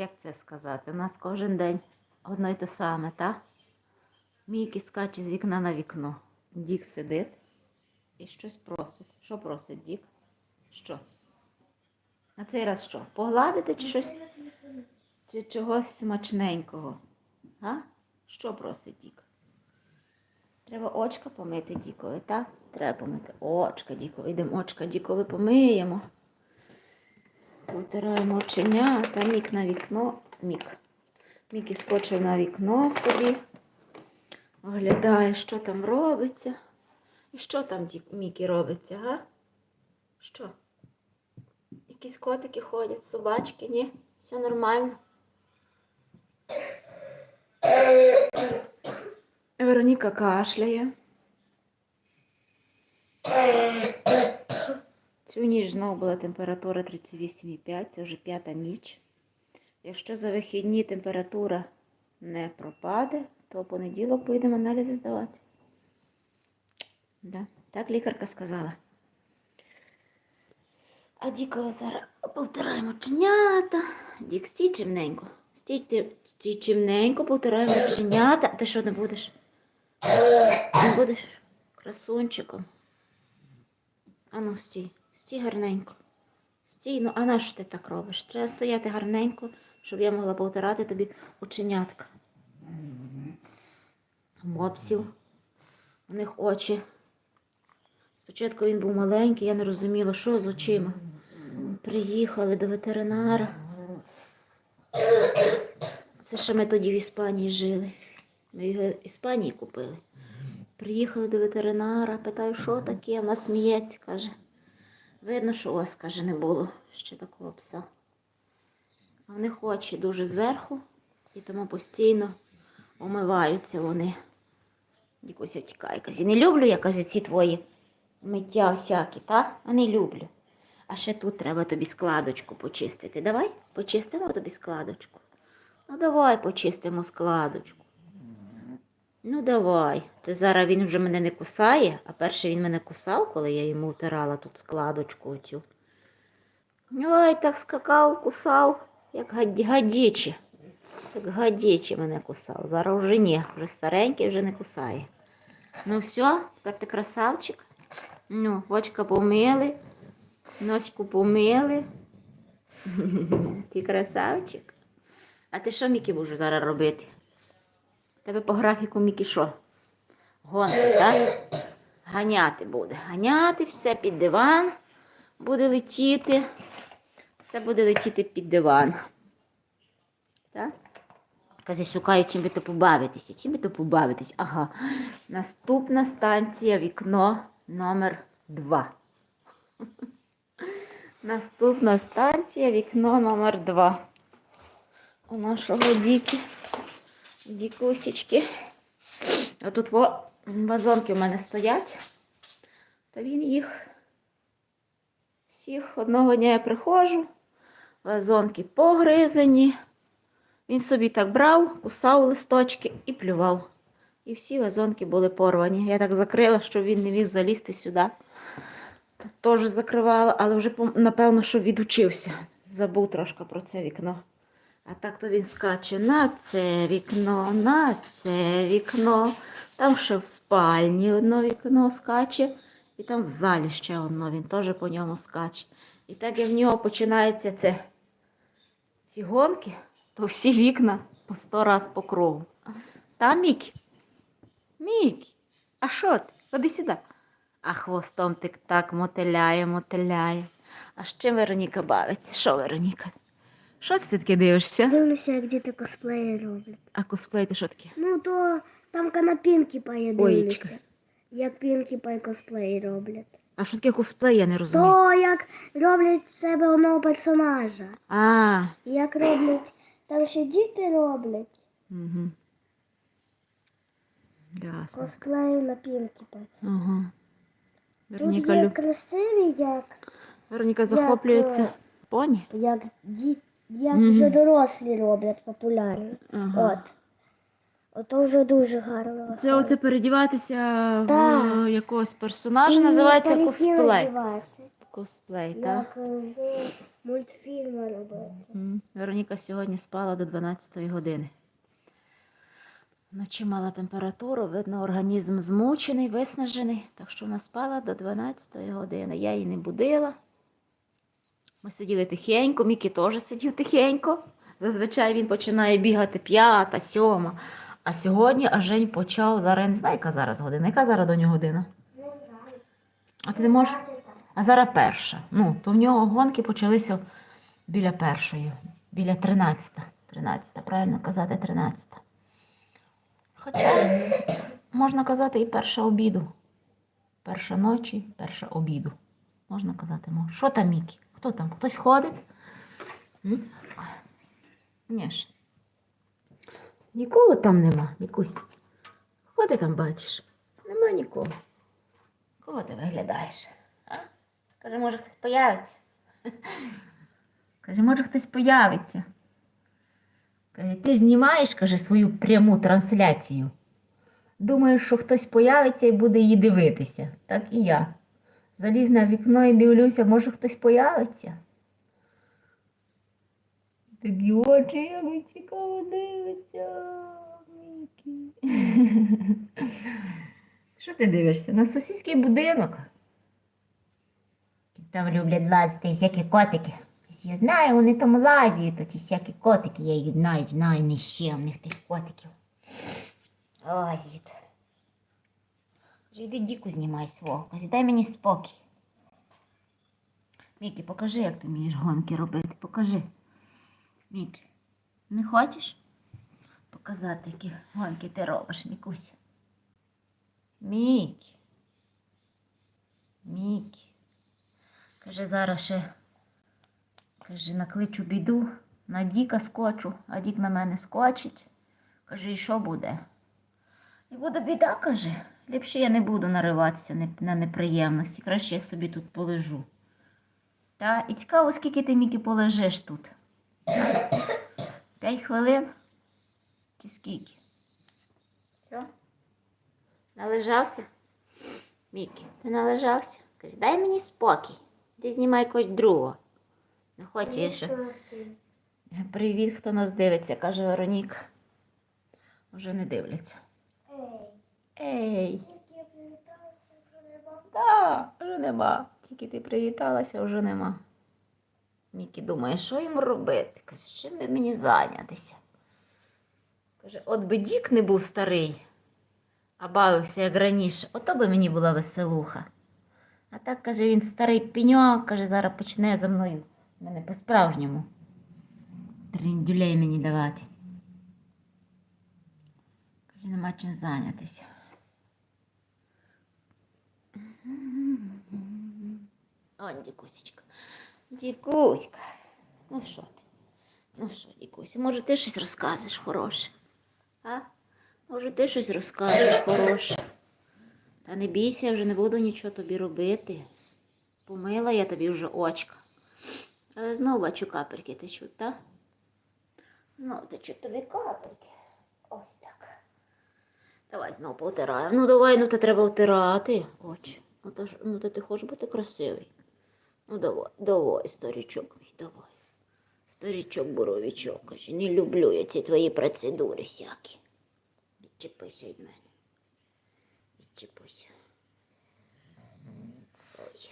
як це сказати? У нас кожен день одно й те саме, так? Мійки скаче з вікна на вікно. Дік сидить і щось просить. Що просить Дік? Що? На цей раз що? Погладити чи щось? Чи чогось смачненького? А? Що просить Дік? Треба очка помити Дікові, так? Треба помити очка Дікові. Йдемо очка Дікові помиємо. Витираємо оченята, мік на вікно. Мік. Мік іскочив на вікно собі. Оглядає, що там робиться. І що там Мікі робиться, га? Що? Якісь котики ходять, собачки, ні? Все нормально. Вероніка кашляє. Цю ніч знову була температура 38,5, це вже п'ята ніч. Якщо за вихідні температура не пропаде, то в понеділок поїдемо аналізи здавати. Да. Так лікарка сказала. А Дікове зараз повтираємо чинята. Дік, стій чимненько. Стій, стій чимненько, повтираємо чинята. Ти що не будеш? Не будеш красунчиком. Ану, стій, стій гарненько. Стій, ну а на що ти так робиш? Треба стояти гарненько, щоб я могла повтирати тобі оченятка. Мопсів. У них очі. Спочатку він був маленький, я не розуміла, що з очима. Приїхали до ветеринара. Це ще ми тоді в Іспанії жили. Ми його в Іспанії купили. Приїхали до ветеринара, питаю, що таке, вона сміється, каже. Видно, що вас, каже, не було ще такого пса. А в очі дуже зверху, і тому постійно омиваються вони. Якось тікає. Каже, не люблю я, каже, ці твої миття всякі, та? А не люблю. А ще тут треба тобі складочку почистити. Давай почистимо тобі складочку. Ну давай почистимо складочку. Ну давай. Це зараз він вже мене не кусає, а перше він мене кусав, коли я йому втирала тут складочку оцю. Ой, так скакав, кусав, як гад- гадічі. Як гадічі мене кусав. Зараз вже ні, вже старенький, вже не кусає. Ну все, тепер ти красавчик. Ну, очка помили, носку помили. Ти красавчик. А ти що, Мікі, будеш зараз робити? Тебе по графіку Мікі що? Гонки, так? Ганяти буде. Ганяти все під диван. Буде летіти. Все буде летіти під диван. Так? Каже, шукаю, чим би то побавитися. Чим би то побавитись? Ага. Наступна станція вікно номер 2. Наступна станція вікно номер 2. У нашого Діки. Дікусічки. Отут во вазонки в мене стоять. Та він їх всіх одного дня я приходжу. Вазонки погризані. Він собі так брав, кусав листочки і плював. І всі вазонки були порвані. Я так закрила, щоб він не міг залізти сюди. Теж закривала, але вже напевно, що відучився. Забув трошки про це вікно. А так то він скаче на це вікно, на це вікно. Там ще в спальні одно вікно скаче, і там в залі ще одно, він теж по ньому скаче. І так як в нього починається це, ці гонки, то всі вікна по сто раз по кругу. Та, Мікі? Мікі, а що ти? Ходи сюди. А хвостом ти так мотиляє, мотиляє. А чим Вероніка бавиться? Що, Вероніка? Що це ти таке дивишся? Дивлюся, як діти косплеї роблять. А косплей ти що таке? Ну, то там Пай Оєчка. дивлюся. Як Пінкі Пай косплеї роблять. А що таке косплей, я не розумію. То як роблять з себе одного персонажа. А, Як роблять, там ще діти роблять угу. Ясно. косплеї на Пінкі Пай. Ага. Тут Вероніка, є люб... красиві, як, Вероніка захоплюється е, поні. як, ді... як Мгм. вже дорослі роблять популярні. Ага. От. Ото вже дуже гарно. Це оце передіватися в Так. якогось персонажа називається косплей. Косплей, так? Як з мультфільми робити. М, Вероніка сьогодні спала до 12 години. Вночі мала температуру, видно, організм змучений, виснажений, так що вона спала до 12 години. Я її не будила. Ми сиділи тихенько, Мікі теж сидів тихенько. Зазвичай він починає бігати п'ята, сьома. А сьогодні аж Жень почав, зараз я не знаю, яка зараз година. Яка зараз до нього година? А ти не можеш. А зараз перша. Ну, то в нього гонки почалися біля першої, біля 13. 13, правильно казати, 13. Хоча можна казати і перша обіду. Перша ночі, перша обіду. Можна казати. Що там, Мікі? Хто там? Хтось ходить? Ні ж. Нікого там нема, Мікусь. Ходи там бачиш. Нема нікого. Кого ти виглядаєш? А? Каже, може хтось появиться. Каже, може хтось появиться. Каже, ти ж знімаєш, каже, свою пряму трансляцію. Думаєш, що хтось появиться і буде її дивитися. Так і я. Заліз на вікно і дивлюся, може хтось появиться. Такі очі, як цікаво дивиться. Що ти дивишся? На сусідський будинок. Там люблять лазити всякі котики. Я знаю, вони там лазять, то ті всякі котики, я їх знаю, знаю нещемних тих котиків. Лазять. Йди діку знімай свого. Каже, дай мені спокій. Мікі, покажи, як ти вмієш гонки робити. Покажи. Мікі, не хочеш показати, які гонки ти робиш, Мікуся? Мікі. Мікі. Каже, зараз ще каже, накличу біду, на Діка скочу, а Дік на мене скочить. Каже, і що буде? І буде біда, каже. Ліпше я не буду нариватися на неприємності. Краще я собі тут полежу. Та і цікаво, скільки ти Мікі полежиш тут? П'ять хвилин? Чи скільки? Все? Належався? Мікі, ти належався? Каже, дай мені спокій. Ти знімай когось другого. Не хочу я ще. Привіт, хто нас дивиться, каже Вероніка. Вже не дивляться. Ей, привіталася, вже нема. Тільки ти привіталася, вже нема. Мікі думає, що йому робити? Каже, чим би мені зайнятися? Каже, от би Дік не був старий, а бавився як раніше, ото би мені була веселуха. А так, каже, він старий пеньок, каже, зараз почне за мною мене по-справжньому. Трендюлей мені давати. Каже, нема чим зайнятися. О, Дікусечка. Дікуська. Ну що ти? Ну що, Дікуся, може ти щось розкажеш хороше? А? Може ти щось розкажеш хороше? Та не бійся, я вже не буду нічого тобі робити. Помила я тобі вже очка. Але знову бачу капельки течуть, так? Ну, течуть тобі капельки. Ось. Давай знову повтираємо. Ну давай, ну то треба втирати очі. Ну то, ж, ну то ти хочеш бути красивий. Ну давай, давай, старічок мій, давай. Старічок боровічок, каже, не люблю я ці твої процедури всякі. Відчепися від мене. Відчепися. Ой.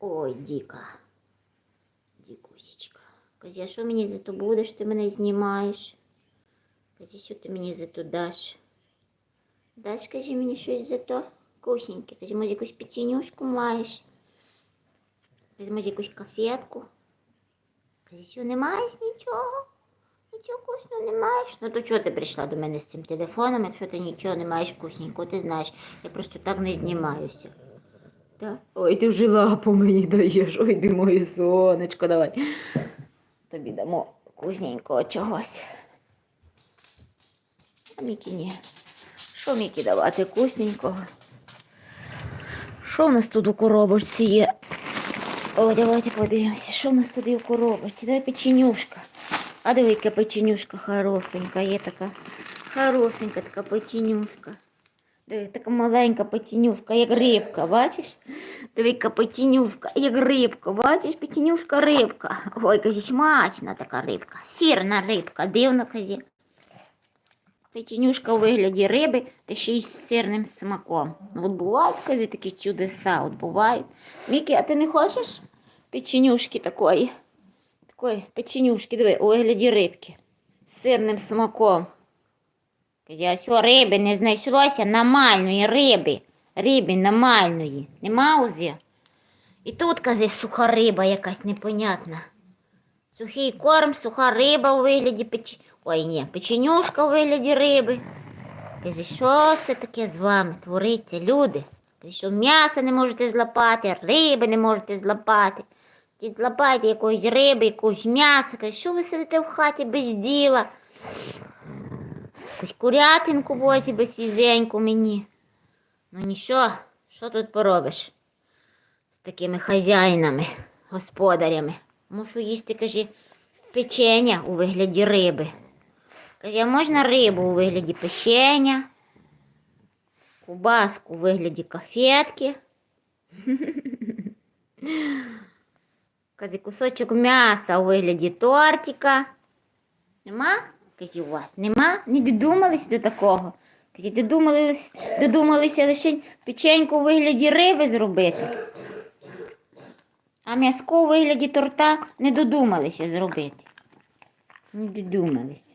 Ой, Діка. Дікусечка. Казі, а що мені за то будеш? Ти мене знімаєш? Казі, що ти мені за то даш? Даш, кажи мені щось за то? Вкусненьке. Кажи, може якусь печенюшку маєш? Кажи, може якусь кафетку? Кажи, що не маєш нічого? Нічого вкусного не маєш? Ну то чого ти прийшла до мене з цим телефоном, якщо ти нічого не маєш вкусненького? Ти знаєш, я просто так не знімаюся. Так? Ой, ти вже лапу мені даєш. Ой, ти моє сонечко, давай. Тобі дамо вкусненького чогось. Мікі ні. Що Мікі давати вкусненького? Що в нас тут у коробочці є? О, давайте подивимося, що в нас тут є в коробочці. Давай печенюшка. А диви, яка печенюшка хорошенька, є така. Хорошенька така печенюшка. Диви, така маленька петінювка, як рибка, бачиш? Диви, яка петінювка, як рибка, бачиш, петінювка рибка. Ой, казі, смачна така рибка. Сірна рибка, дивно казі. Петінюшка у вигляді риби, та ще й з сирним смаком. Ну, от бувають, казі, такі чудеса, от бувають. Мікі, а ти не хочеш печенюшки такої? Такої печенюшки, диви, у вигляді рибки. З сирним смаком. Я що риби не знайшлося нормальної риби. Риби нормальної. Нема узе? І тут, кази, суха риба якась непонятна. Сухий корм, суха риба у вигляді печ... Ой, ні, печенюшка у вигляді риби. Каже, що це таке з вами твориться, люди? Каже, що м'яса не можете злапати, риби не можете злапати. Ті злапайте якоїсь риби, якогось м'яса. Каже, що ви сидите в хаті без діла? Якусь курятинку возі свіженьку мені. Ну нічого, що тут поробиш з такими хазяїнами, господарями? Мушу їсти, каже, печення у вигляді риби. Можна рибу у вигляді печення, кубаску у вигляді кафетки. Каже, кусочок м'яса у вигляді тортика. Нема? Казі, у вас нема? Не додумались до такого. Казі, додумались, додумалися лише печеньку у вигляді риби зробити. А м'яско у вигляді торта не додумалися зробити. Не додумалися.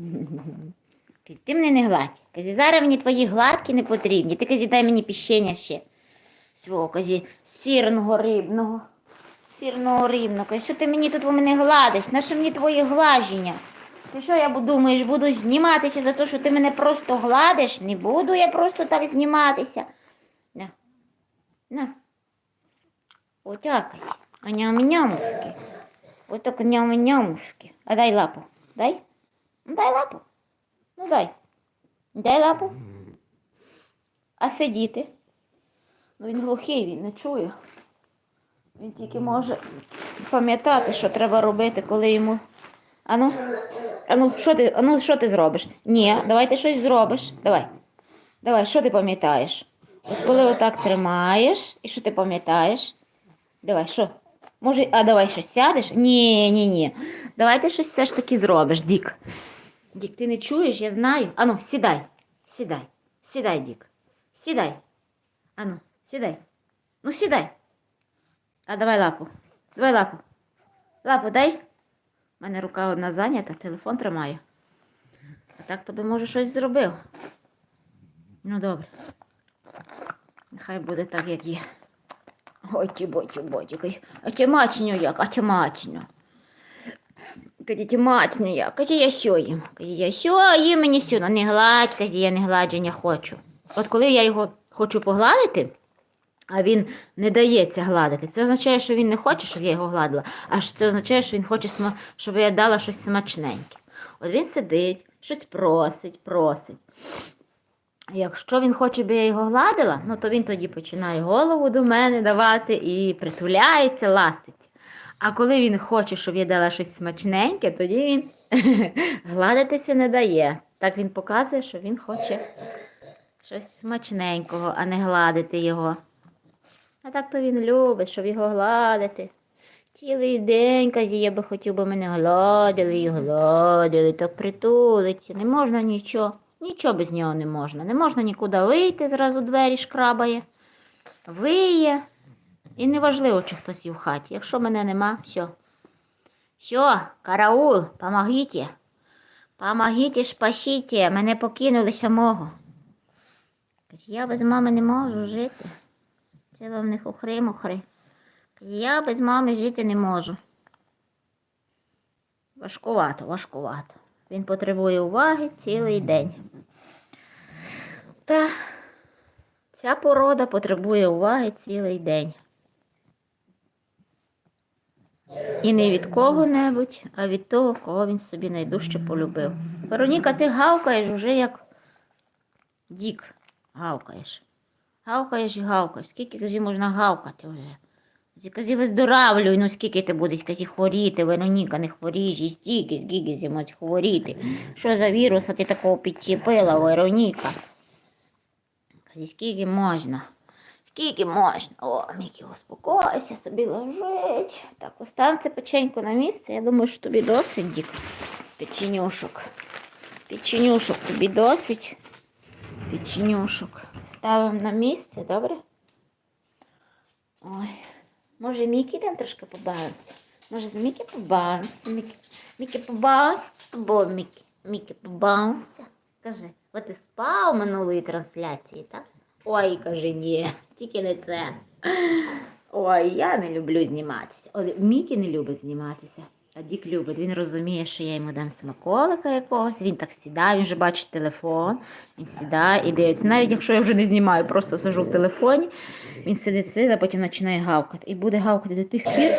Ти мене не гладь. Казі, зараз мені твої гладки не потрібні. Ти казі, дай мені піщення ще. Свого, казі, сірного рибного. Сірного рибного. Казі, що ти мені тут у мене гладиш? На що мені твої глаження? Ти що я думаєш, буду зніматися за те, що ти мене просто гладиш? Не буду я просто так зніматися. На. На. Отякось. А ням-нямушки. Отак ням-нямушки. А дай лапу. Дай. Ну, дай лапу. Ну дай. Дай лапу. А сидіти? Ну він глухий, він не чує. Він тільки може пам'ятати, що треба робити, коли йому. Ану, ану, що ти, ану, що ти зробиш? Ні, давай ти щось зробиш. Давай. Давай, що ти пам'ятаєш? От коли отак тримаєш, і що ти пам'ятаєш? Давай, що? Може, а давай щось сядеш? Ні, ні, ні. Давай ти щось все ж таки зробиш, Дік. Дік, ти не чуєш, я знаю. Ану, сідай, сідай, сідай, Дік. Сідай. Ану, сідай. Ну, сідай. А давай лапу. Давай лапу. Лапу дай. У мене рука одна зайнята, телефон тримаю. А так тобі може щось зробив. Ну добре. Нехай буде так, як є. Ой, ті боті, боті. А ті мачню як, а ті мачню. Кажі, ті мачню кажі, я сьо їм. Кажі, я їм мені сьо. Ну не гладь, кажі, я не гладження хочу. От коли я його хочу погладити, а він не дається гладити. Це означає, що він не хоче, щоб я його гладила, а це означає, що він хоче, щоб я дала щось смачненьке. От він сидить, щось просить, просить. Якщо він хоче, щоб я його гладила, ну то він тоді починає голову до мене давати і притуляється, ластиться. А коли він хоче, щоб я дала щось смачненьке, тоді він гладитися не дає. Так він показує, що він хоче щось смачненького, а не гладити його. А так то він любить, щоб його гладити. Цілий день, казі, я би хотів, би мене гладили і гладили, так притулиться. Не можна нічого. Нічого без нього не можна. Не можна нікуди вийти, зразу двері шкрабає. Виє. І неважливо, чи хтось є в хаті. Якщо мене нема, все. Все, караул, помогите. Помогите, спасите. Мене покинули самого. Я без мами не можу жити. Це вам не хухри-мухри. Я без мами жити не можу. Важкувато, важкувато. Він потребує уваги цілий день. Та ця порода потребує уваги цілий день. І не від кого-небудь, а від того, кого він собі найдужче полюбив. Вероніка, ти гавкаєш вже як дік гавкаєш. Гавкаєш і гавкаєш. Скільки казі можна гавкати вже? Казі, казі виздоравлюй, ну скільки ти будеш казі хворіти, Вероніка, не хворіш, і стільки, скільки зі можеш хворіти. Що за віруса ти такого підчепила, Вероніка? Каже, скільки можна? Скільки можна? О, Мікі, успокойся, собі лежить. Так, остань це печенько на місце. Я думаю, що тобі досить, Дік. Печенюшок. Печенюшок тобі досить. Печенюшок. Ставимо на місце, добре? Ой. Може, Мікі йдемо трошки побавимося? Може, з Мікі побавимося? Мікі, Мікі побавимося з тобою, Мікі. Мікі побавимося. Кажи, от ти спав минулої трансляції, так? Ой, каже, ні, тільки не це. Ой, я не люблю зніматися. От Мікі не любить зніматися. А Дік любить. Він розуміє, що я йому дам смаколика якогось. Він так сідає, він вже бачить телефон. Він сідає і дивиться. Навіть якщо я вже не знімаю, просто сижу в телефоні. Він сидить, сидить, а потім починає гавкати. І буде гавкати до тих пір,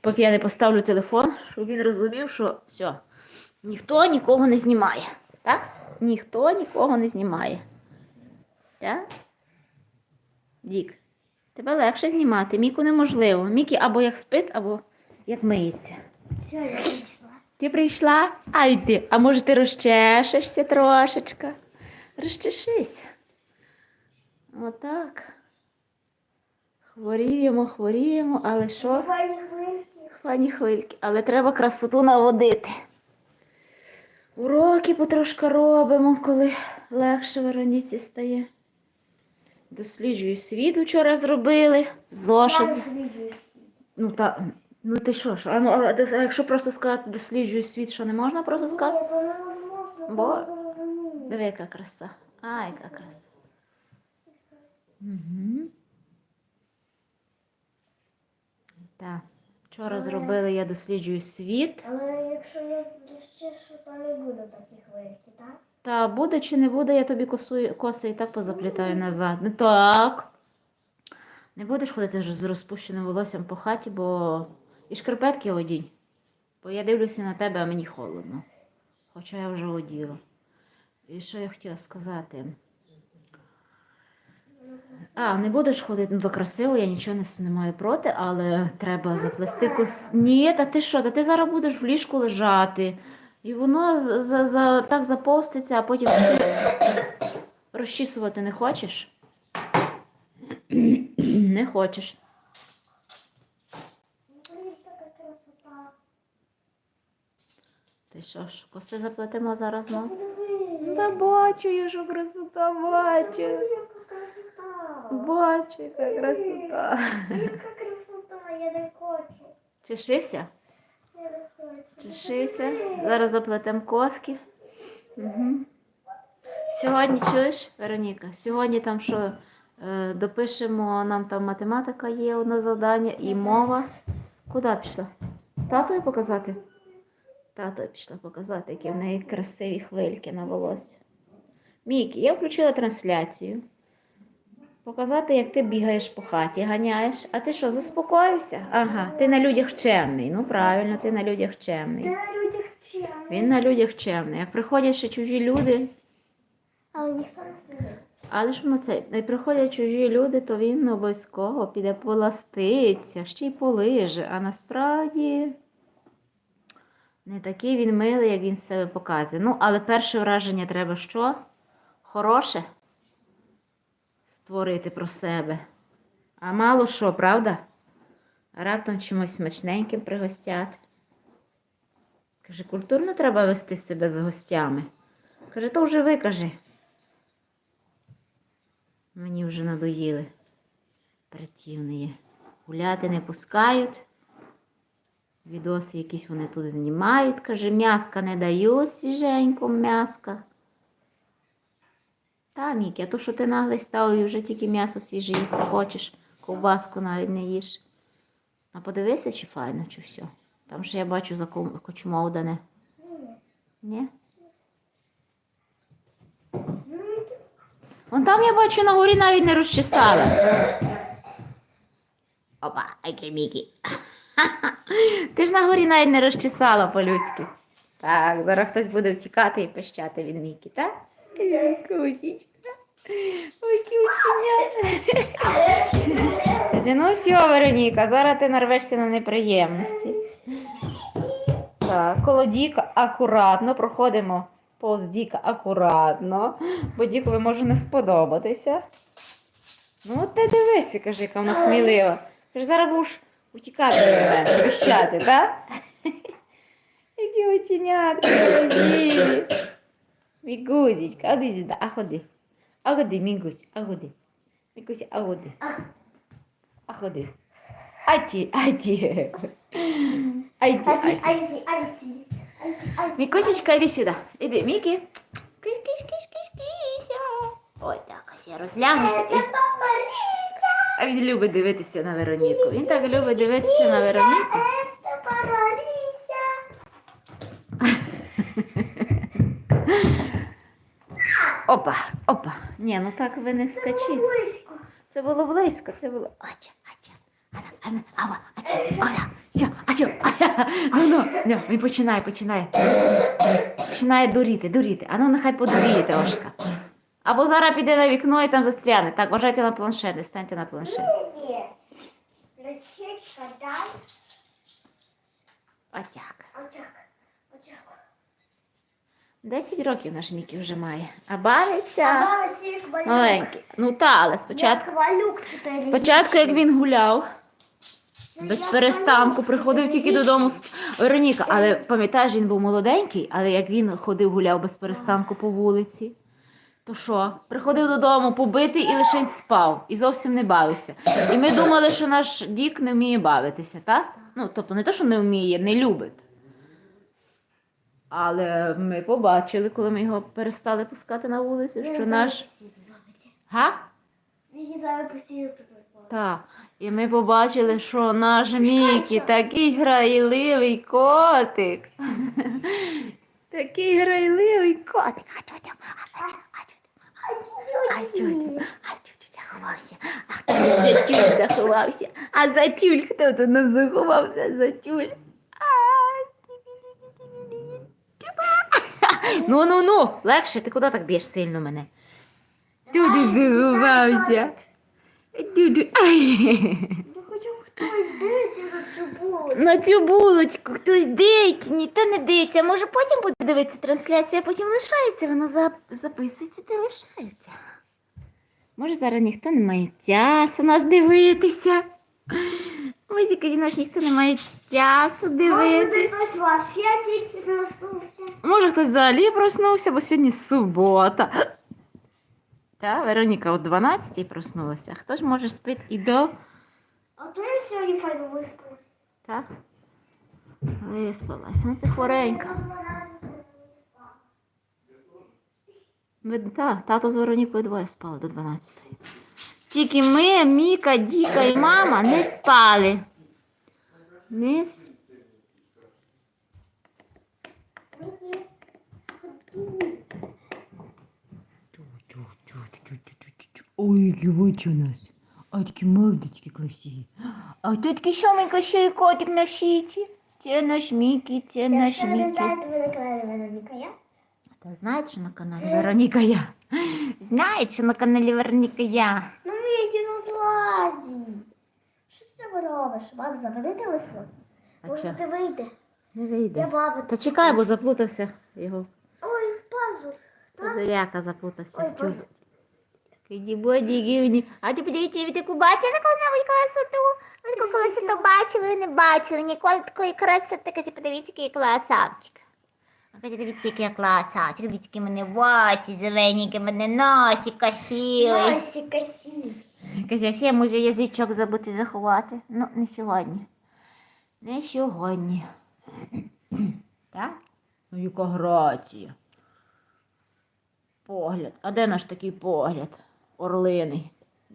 поки я не поставлю телефон, щоб він розумів, що все, ніхто нікого не знімає. Так? Ніхто нікого не знімає. Так? Дік, тебе легше знімати. Міку неможливо. Мікі або як спить, або як миється. Все, я прийшла. Ти прийшла? Ай ти. А може ти розчешешся трошечка? Розчешися. Отак. Хворіємо, хворіємо, але що? Файні хвильки. Фані хвильки, але треба красоту наводити. Уроки потрошки робимо, коли легше Вероніці стає. Досліджую світ вчора зробили. Зошит. Я досліджую. Ну та ну ти що ж? А, ну, а а якщо просто сказати досліджую світ, що не можна просто сказати? Бо Диви, яка краса. А, яка краса. Угу. Так. Вчора зробили я досліджую світ. Але якщо я зчешу, то не буде такі хвильки, так? Та буде чи не буде, я тобі косу, коси і так позаплітаю назад. Не так. Не будеш ходити з розпущеним волоссям по хаті, бо і шкарпетки одінь. Бо я дивлюся на тебе, а мені холодно. Хоча я вже оділа. І що я хотіла сказати? А, не будеш ходити, ну то красиво, я нічого не, не маю проти, але треба заплести кос. Ні, та ти що? Та ти зараз будеш в ліжку лежати. І воно за, за, так заповститься, а потім розчісувати не хочеш? Не хочеш. Ти що ж, коси заплетемо зараз знову? Диви. Та бачу, я що красота, бачу. Бачу, яка красота. Яка красота, я не хочу. Чешися? Чешися. Зараз заплетемо коски. Угу. Сьогодні чуєш, Вероніка? Сьогодні там що е, допишемо, нам там математика є одне завдання і мова. Куди пішла? Татові показати? Татові пішла показати, які в неї красиві хвильки на волосі. Мікі, я включила трансляцію. Показати, як ти бігаєш по хаті, ганяєш. А ти що, заспокоївся? Ага, ти на людях чемний. Ну правильно, ти на людях чемний. Ти на людях чемний. Він на людях чемний. Як приходять ще чужі люди, Але ніхто не сидить. але ж воно це, як приходять чужі люди, то він обов'язково піде поластиться, ще й полиже. А насправді не такий він милий, як він себе показує. Ну, але перше враження треба що? Хороше створити про себе. А мало що, правда? Раптом чимось смачненьким пригостяти. Каже, культурно треба вести себе з гостями. Каже, то вже ви, каже. Мені вже надоїли. Противні. Гуляти не пускають. Відоси якісь вони тут знімають. Каже, м'яска не дають свіженько м'яска. Та, Мікі, а то, що ти наглий став і вже тільки м'ясо свіже їсти хочеш, ковбаску навіть не їш. А подивися, чи файно, чи все. Там ще я бачу за закочмовдане. Ні? Вон там я бачу на горі навіть не розчесала. Опа, який Мікі. Ти ж на горі навіть не розчесала по-людськи. Так, зараз хтось буде втікати і пищати від Мікі, так? Кусічка. Ой. Каже, ну все, Вероніка, зараз ти нарвешся на неприємності. Так, коло Діка акуратно проходимо Повз Діка акуратно, бо Дікові може не сподобатися. Ну, ти дивися, каже, яка вона смілива. Ж зараз будеш утікати від мене, вищати, так? Які оченятка, а ходи сюди, а ходи. А ходи, мігудь, а ходи. Мікуся, а ходи. А ходи. А ті, а ті. Ай ті, а ті. Айди, айди, айди. Айди, айди. Мікусечка, іди сюди. Іди, Мікі. Киш, киш, киш, киш, кися. Ой, так, ось я розглянуся. І... А він любить дивитися на Вероніку. Він так любить дивитися на Вероніку. Опа, опа. Ні, ну так ви не скачіть. Близько. Це було близько, це було. Ача, ача. Ана, ана, ава, ача, ана, все, ача. Ну, ну, ну, він починає, починає. Починає дуріти, дуріти. А ну нехай подуріє трошки. Або зараз піде на вікно і там застряне. Так, вважайте на планшет, не станьте на планшет. Ні. Речечка, дай. Отак. Отак. Отак. 10 років наш Мікі вже має. А бавиться маленький. Ну та, але спочатку. Спочатку, як він гуляв, Це без перестанку приходив тільки додому. з- Вероніка, але пам'ятаєш, він був молоденький, але як він ходив, гуляв без перестанку по вулиці, то що? Приходив додому побитий і лише спав, і зовсім не бавився. І ми думали, що наш Дік не вміє бавитися, так? Ну, тобто не те, що не вміє, не любить. Але ми побачили, коли ми його перестали пускати на вулицю, що наш. Га? Так. І ми побачили, що наш Мікі такий грайливий котик. Такий грайливий котик. А тьотя, а тьотя, заховався. А хто за тюль заховався? А за тюль хто тут нам заховався за тюль? Ну, ну, ну, легше, ти куди так б'єш сильно мене? Туди заховався. Дуду. Ай. Хтось дивиться на цю булочку. На цю булочку хтось дивиться, ніхто не дивиться. Може потім буде дивитися трансляція, а потім лишається, вона зап- записується та лишається. Може зараз ніхто не має часу нас дивитися. Ось тільки у нас ніхто не має часу Може, дивитися. хтось вообще тільки проснувся. Може хтось взагалі проснувся, бо сьогодні субота. Та, Вероніка о 12 проснулася. Хто ж може спити і до. А то я сьогодні файно виспав. Та? Виспалася, ну ти хворенька. Ми, та, тато з Веронікою двоє спали до 12. Тільки ми, Міка, Діка і мама не спали. Не спали. Ой, які очі у нас. А такі мордочки красиві. А тут такий самий красивий котик на світі. Це наш Мікі, це наш Якщо ви не Мікі. знаєте, ви на каналі Вероніка я. Та знають, що на каналі Вероніка я. Знають, що на каналі Вероніка я. Ну злазі. Що ти там робиш? Мам, заведи телефон. А Може, чо? ти вийде. Не Я вийде. бабу. Та чекай, бо заплутався його. Ой, пазур. Так? Козиряка заплутався. Ой, в тюль. пазур. Киді боді гівні. А ти подивіться, ви таку бачили коли-небудь красоту? Ви таку красоту бачили, ви не бачили. Ніколи такої красоти. Кажи, подивіться, який красавчик. А кажи, дивіться, який я красавчик. Дивіться, які в мене в очі зелені, які в мене носі красивий. Носі, косі. Каже, я можу язичок забути заховати. Ну, не сьогодні. Не сьогодні. так? Ну, яка грація. Погляд. А де наш такий погляд? Орлиний.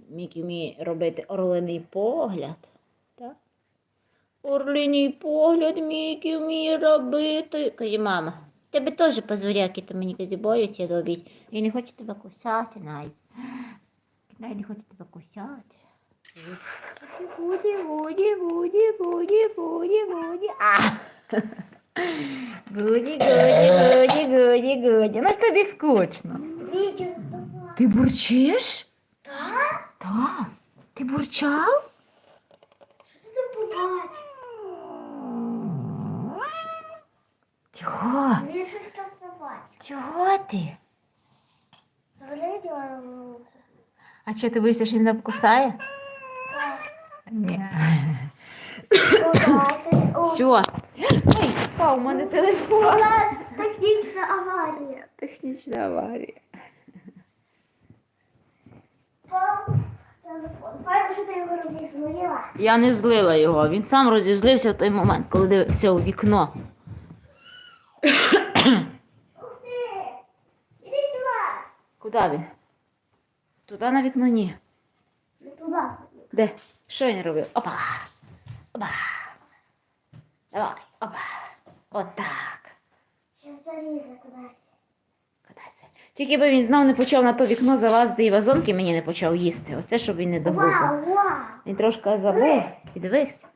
Мікі вміє робити орлиний погляд. Так? Орлиний погляд Мікі вміє робити. Каже, мама, тебе теж позвіряки, то мені каже, боються робити. Я не хочу тебе кусати навіть. Навіть не хочу тебе кусати. Гуді, гуді, гуді, гуді, гуді, гуді. А! Гуді, гуді, гуді, гуді, гуді. Ну ж тобі скучно. Відео. Ти бурчиш? Так? Так. Ти бурчав? Що ти там побачив? Чого? Він щось там побачив. Чого ти? Завалить його руку. А чи ти боїшся, що він обкусає? Так. Ні. Все. Ой, спав у мене У телефон. нас технічна аварія. Технічна аварія. Впав телефон. Файно, що ти його розіслила. Я не злила його. Він сам розізлився в той момент, коли дивився у вікно. Ух ти! Іди сюди. Куди він? Туди на вікно ні. Не туди. Де? Що він робив? Опа! Опа! Давай, опа! Отак. Щас залізе кудись. Катайся. Тільки би він знов не почав на то вікно залазити і вазонки мені не почав їсти. Оце щоб він не догубив. Він трошки забув і дивився.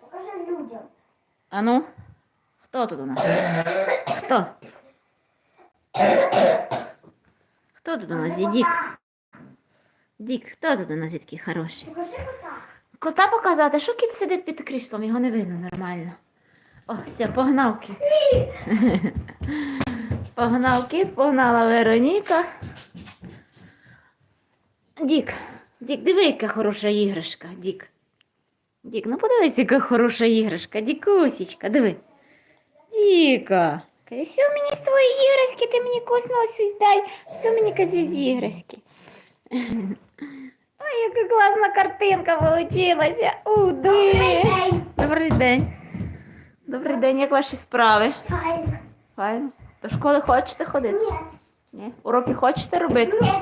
Покажи людям. А ну, хто тут у нас? Хто? Хто тут у нас є? Дік? Дік, хто тут у нас є такий хороший? Покажи кота. Кота показати, що кіт сидить під кріслом, його не видно нормально. О, все, погнав кіт. Погнав кіт, погнала Вероніка. Дік, Дік, диви, яка хороша іграшка, Дік. Дік, ну подивись, яка хороша іграшка. Дікусічка, диви. Діка. Каже, все мені з твої іграшки, ти мені коснулась ось дай. Все мені казі з іграшки. Ой, яка класна картинка получилася. Уди. Ей, Добрий день. Добрий день, як ваші справи? файно. Файно. До школи хочете ходити? Ні, Ні. Уроки хочете робити? ні,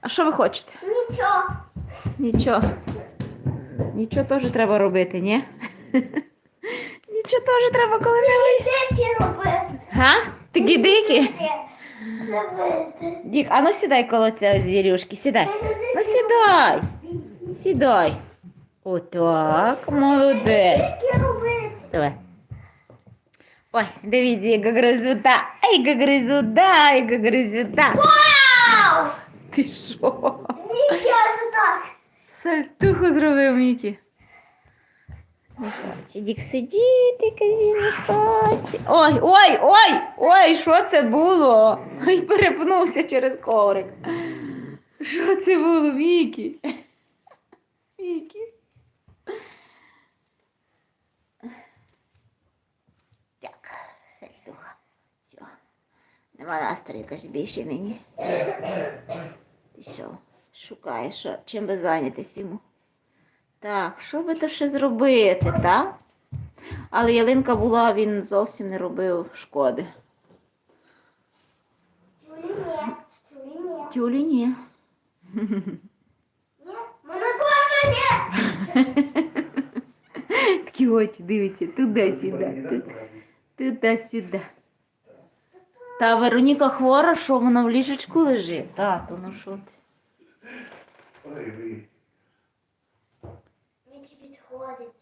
А що ви хочете? нічого. Нічого. Нічого теж треба робити, ні? Нічого теж треба коли-небудь. Дикі робити. Га? Ти гідики? Дік, а ну сідай коло цієї звірюшки, сідай. Ну сідай. Сідай. Отак, молодець. Давай. Ой, дивіться, яка гризута. Ай, яка гризута, яка гризута. Вау! Ти що? Я ж так. Сальтуху зробив Мікі. Дік сидіти, казі не. Ой, ой, ой, ой, що це було? Ой, перепнувся через коврик. Що це було, Мікі? Мікі. Так, сальтуха. Все. Нема настрою, каже, більше мені. Пішов. Шукає, що, чим би зайнятися йому. Так, що би то ще зробити, так? Але ялинка була, він зовсім не робив шкоди. Тюлі ні. Тюлі ні. Тюлі ні. Ні, мене теж ні. Такі очі дивиться туди-сюди. Туди-сюди. Та Вероніка хвора, що вона в ліжечку лежить. Тато, ну що ти? Мікі підходить.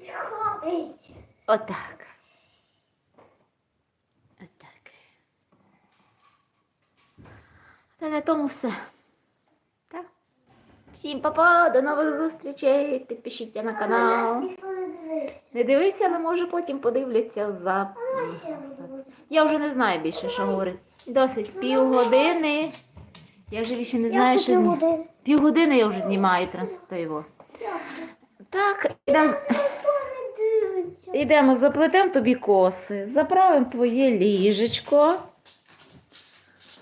Підходить. Отак. Отак. Та на тому все. Так. Всім па-па, до нових зустрічей. Підпишіться на канал. не дивися, але може потім подивляться за. Я вже не знаю більше, що говорити. Досить півгодини. Я вже більше не знаю, що зні... Півгодини я вже знімаю транслюю. Так, ідемо. Йдемо, заплетемо тобі коси, заправимо твоє ліжечко.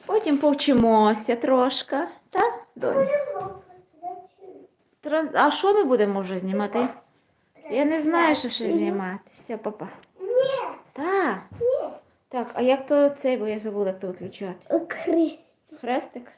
Потім повчимося трошки. Так? Донь? А що ми будемо вже знімати? Я не знаю, що ще знімати. Все, папа. Ні, Так. Так, а як то цей, бо я забула, як то виключати. Окрі. Хрестик?